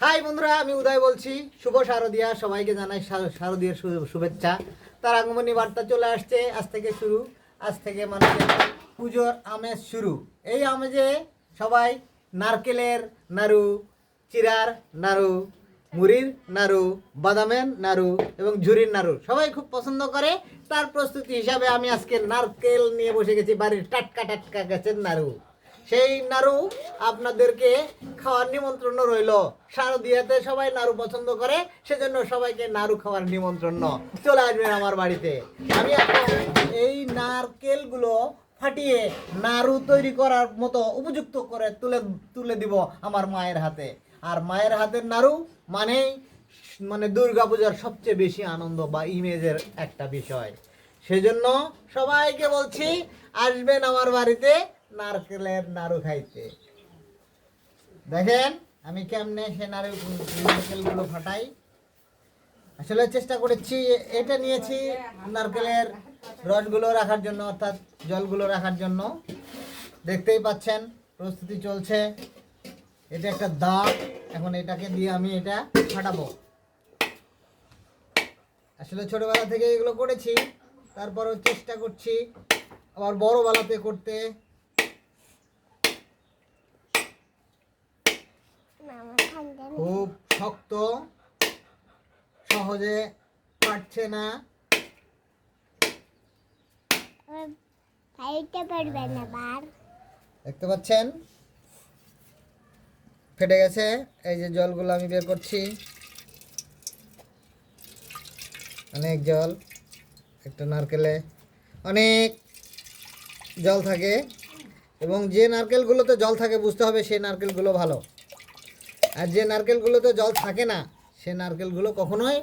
High বন্ধুরা, আমি উদয় বলছি। শুভ শারদিয়া, সবাইকে জানাই শা- শারদীয়ার শু- শুভেচ্ছা। তার আগমনী বার্তা চলে আসছে, আজ থেকে শুরু। আজ থেকে মানুষের পুজোর আমেজ শুরু। এই আমেজে সবাই নারকেলের নাড়ু, চিরার নাড়ু, মুড়ির নাড়ু, বাদামের নাড়ু এবং ঝুরির নাড়ু সবাই খুব পছন্দ করে। তার প্রস্তুতি হিসাবে আমি আজকে নারকেল নিয়ে বসে গেছি, বাড়ির টাটকা টাটকা গাছের নাড়ু। সেই নাড়ু আপনাদেরকে খাওয়ার নিমন্ত্রণ রইল। শারদিয়াতে সবাই নাড়ু পছন্দ করে, সেজন্য সবাইকে নাড়ু খাওয়ার নিমন্ত্রণ। চলে আসবেন আমার বাড়িতে। আমি এখন এই নারকেলগুলো ফাটিয়ে নাড়ু তৈরি করার মতো উপযুক্ত করে তুলে তুলে দিব আমার মায়ের হাতে। আর মায়ের হাতের নাড়ু মানেই মানে দুর্গাপূজার সবচেয়ে বেশি আনন্দ বা ইমেজের একটা বিষয়। সেজন্য সবাইকে বলছি, আসবেন আমার বাড়িতে। নারকেলের নাড়ু খাইতে। দেখেন, আমি কেমনে সে নাড়ু নারকেলগুলো ফাটাই। আসলে চেষ্টা করেছি, এটা নিয়েছি নারকেলের রসগুলো রাখার জন্য, অর্থাৎ জলগুলো রাখার জন্য। দেখতেই পাচ্ছেন, প্রস্তুতি চলছে। এটা একটা দাগ, এখন এটাকে দিয়ে আমি এটা ফাটাবো। আসলে ছোটবেলা থেকে এগুলো করেছি, তারপরেও চেষ্টা করছি, আবার বড় বেলাতে করতে। খুব শক্ত সহজে পারছে না। দেখতে পাচ্ছেন? ফেটে গেছে। এই যে জলগুলো আমি বের করছি। অনেক জল একটা নারকেলে। অনেক জল থাকে। এবং যে নারকেলগুলোতে জল থাকে বুঝতে হবে সেই নারকেলগুলো ভালো। আর যে নারকেলগুলোতে জল থাকে না সে নারকেলগুলো কখনোই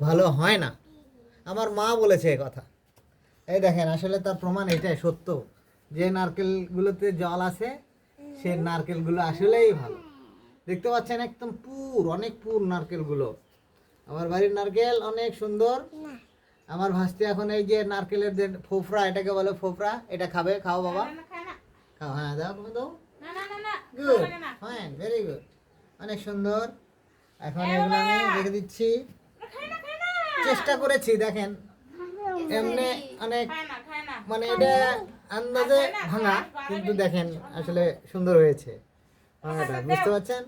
ভালো হয় না। আমার মা বলেছে এ কথা। এই দেখেন আসলে তার প্রমাণ এটাই সত্য। যে নারকেলগুলোতে জল আছে সে নারকেলগুলো আসলেই ভালো। দেখতে পাচ্ছেন একদম পুর অনেক পুর নারকেলগুলো। আমার বাড়ির নারকেল অনেক সুন্দর। আমার ভাস্তি এখন এই যে নারকেলের যে ফোফরা এটাকে বলে ফোফরা। এটা খাবে? খাও বাবা। খাও হ্যাঁ দাও তুমি দাও। গুড ফাইন ভেরি গুড অনেক সুন্দর। এখন এগুলো আমি রেখে দিচ্ছি। চেষ্টা করেছি দেখেন। এমনি অনেক মানে এটা আন্দাজে ভাঙা কিন্তু দেখেন আসলে সুন্দর হয়েছে। ভাঙাটা বুঝতে পারছেন?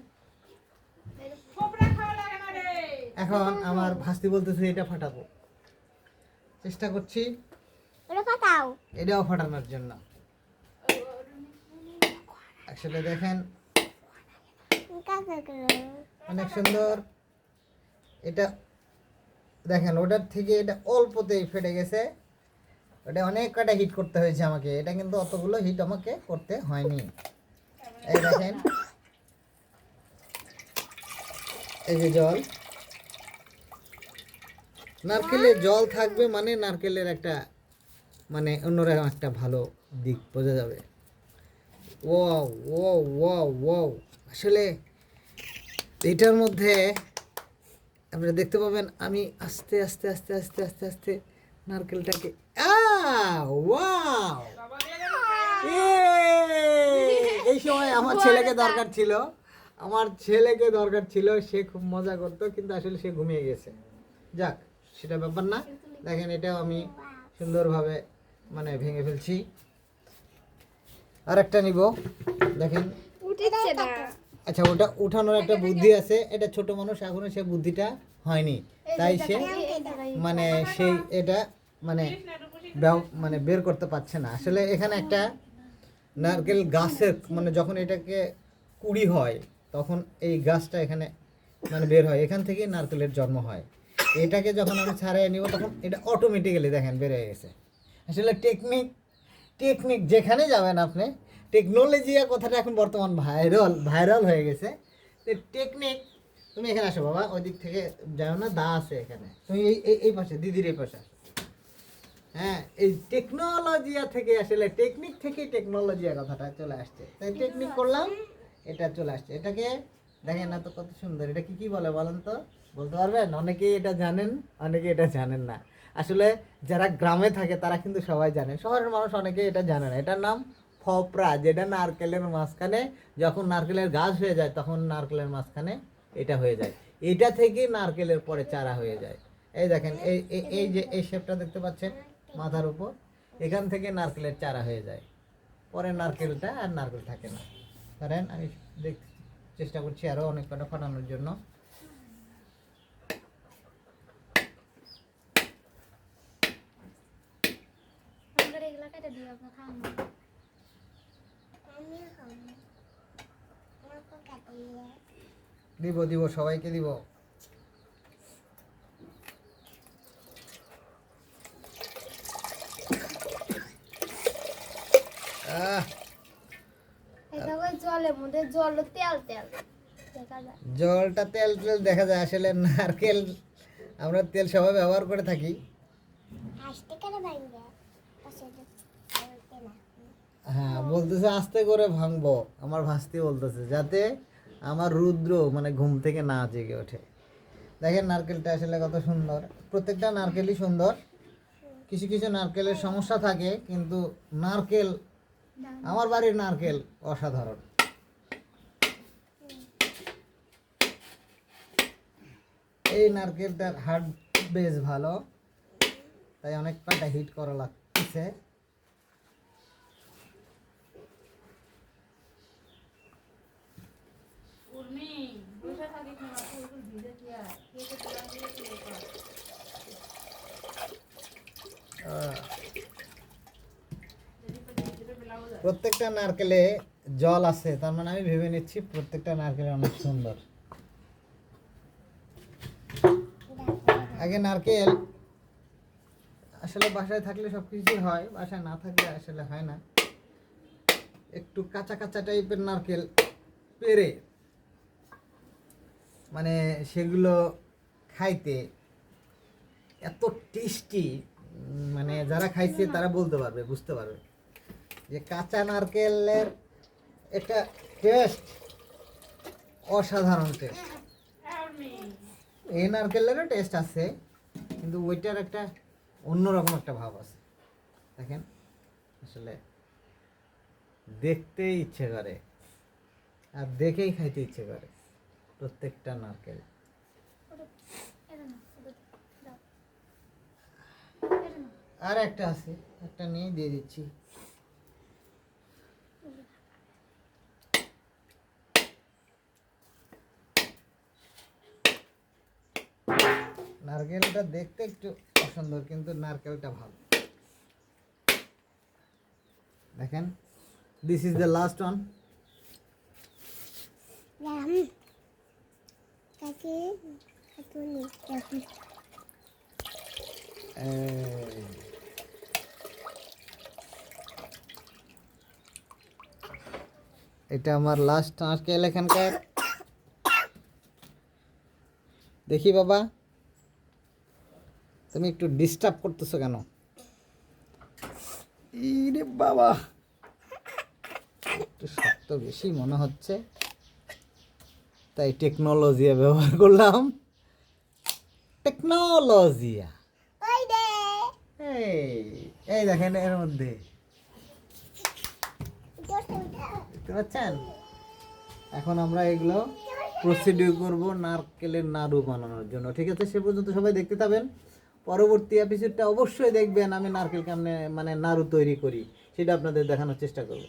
এখন আমার ভাস্তি বলতেছে এটা ফাটাবো। চেষ্টা করছি। এটাও ফাটানোর জন্য। আসলে দেখেন। অনেক সুন্দর। এটা দেখেন, ওটার থেকে এটা অল্পতেই ফেটে গেছে। ওটা অনেক কটা হিট করতে হয়েছে আমাকে। এটা কিন্তু অতগুলো হিট আমাকে করতে হয়নি। এই দেখেন। এই যে জল। নারকেলে জল থাকবে মানে নারকেলের একটা মানে অন্যরকম একটা ভালো দিক, বোঝা যাবে। ও ও ও ও আসলে এটার মধ্যে আপনারা দেখতে পাবেন আমি আস্তে আস্তে আস্তে আস্তে আস্তে আস্তে নারকেলটাকে ওয়াও! এই সময় আমার ছেলেকে দরকার ছিল আমার ছেলেকে দরকার ছিল সে খুব মজা করতো কিন্তু আসলে সে ঘুমিয়ে গেছে। যাক সেটা ব্যাপার না। দেখেন এটাও আমি সুন্দরভাবে মানে ভেঙে ফেলছি। আর একটা নিব। দেখেন। উঠেছে না। আচ্ছা ওটা উঠানোর একটা বুদ্ধি আছে। এটা ছোট মানুষ এখনও সে বুদ্ধিটা হয়নি। তাই সে মানে সেই এটা মানে মানে বের করতে পারছে না। আসলে এখানে একটা নারকেল গাছের মানে যখন এটাকে কুড়ি হয় তখন এই গাছটা এখানে মানে বের হয়। এখান থেকে নারকেলের জন্ম হয়। এটাকে যখন আমি ছাড়িয়ে নিব তখন এটা অটোমেটিক্যালি দেখেন বের হয়ে গেছে। আসলে টেকনিক টেকনিক যেখানে যাবেন আপনি টেকনোলজি কথাটা এখন বর্তমান ভাইরাল ভাইরাল হয়ে গেছে। টেকনিক, তুমি এখানে আসো বাবা, ওই দিক থেকে যাও না, দা আছে এখানে। তুমি এই, এই- পাশে, দিদির এই পাশে হ্যাঁ এই টেকনোলজিয়া থেকে আসলে, টেকনিক থেকে টেকনোলজিয়া কথাটা চলে আসছে। তাই টেকনিক করলাম, এটা চলে আসছে। এটাকে, দেখেন না তো কত সুন্দর, এটা কি কি বলে বলেন তো? বলতে পারবেন? অনেকেই এটা জানেন, অনেকে এটা জানেন না। আসলে যারা গ্রামে থাকে, তারা কিন্তু সবাই জানে। শহরের মানুষ অনেকে এটা জানে না। এটার নাম ফপরা যেটা নারকেলের মাঝখানে, যখন নারকেলের গাছ হয়ে যায়, তখন নারকেলের মাঝখানে এটা হয়ে যায়। এটা থেকে নারকেলের পরে চারা হয়ে যায়। এই দেখেন, এই, এই- যে, এই শেপটা দেখতে পাচ্ছেন মাথার উপর, এখান থেকে নারকেলের চারা হয়ে যায়। পরে নারকেলটা আর নারকেল থাকে না। ধরেন, আমি দেখ, চেষ্টা করছি আরও অনেক কটা ফাটানোর জন্য। এগুলো কেটে আপনার আমিও খাব আমাকে কাটিয়ে দিব দিব সবাইকে দিব জলটা তেল তেল দেখা যায়। আসলে নারকেল আমরা তেল সবাই ব্যবহার করে থাকি হাসতে কেন ভাঙবে পাশে বলতে না হ্যাঁ বলতেছে, আস্তে করে ভাঙবো। আমার ভাস্তি বলতেছে, যাতে আমার রুদ্র মানে ঘুম থেকে না জেগে ওঠে। দেখেন নারকেলটা আসলে কত সুন্দর। প্রত্যেকটা নারকেলই সুন্দর। কিছু কিছু নারকেলের সমস্যা থাকে, কিন্তু নারকেল, আমার বাড়ির নারকেল অসাধারণ। এই নারকেলটার হার্ড বেশ ভালো, তাই অনেক কটা হিট করা লাগতেছে। প্রত্যেকটা নারকেলে জল আছে, তার মানে আমি ভেবে নিচ্ছি প্রত্যেকটা নারকেল অনেক সুন্দর। আগে নারকেল, আসলে বাসায় থাকলে সব কিছুই হয়, বাসায় না থাকলে আসলে হয় না। একটু কাঁচা কাঁচা টাইপের নারকেল পেরে মানে সেগুলো খাইতে এত টেস্টি মানে যারা খাইছে তারা বলতে পারবে, বুঝতে পারবে। যে কাঁচা নারকেলের একটা টেস্ট অসাধারণ টেস্ট এই নারকেলেরও টেস্ট আছে, কিন্তু ওইটার একটা অন্যরকম একটা ভাব আছে। দেখেন, আসলে দেখতেই ইচ্ছে করে, আর দেখেই খাইতে ইচ্ছে করে। প্রত্যেকটা নারকেল। আর একটা আছে, একটা নিয়ে দিয়ে দিচ্ছি। নারকেলটা দেখতে একটু অসুন্দর, কিন্তু নারকেলটা ভালো। দেখেন this is the last one এটা আমার লাস্ট নারকেল এখানকার। দেখি বাবা। তুমি একটু ডিস্টার্ব করতেছো কেন? বাবা। একটু শক্ত বেশি মনে হচ্ছে। তাই টেকনোলজিয়া ব্যবহার করলাম। টেকনোলজিয়া এই এই দেখেন এর মধ্যে। দেখতে পাচ্ছেন? এখন আমরা এগুলো প্রসিডিউ করব নারকেলের নাড়ু বানানোর জন্য। ঠিক আছে? সে পর্যন্ত সবাই দেখতে থাকবেন। পরবর্তী এপিসোডটা অবশ্যই দেখবেন আমি নারকেল কেমনে মানে নাড়ু তৈরি করি। সেটা আপনাদের দেখানোর চেষ্টা করব।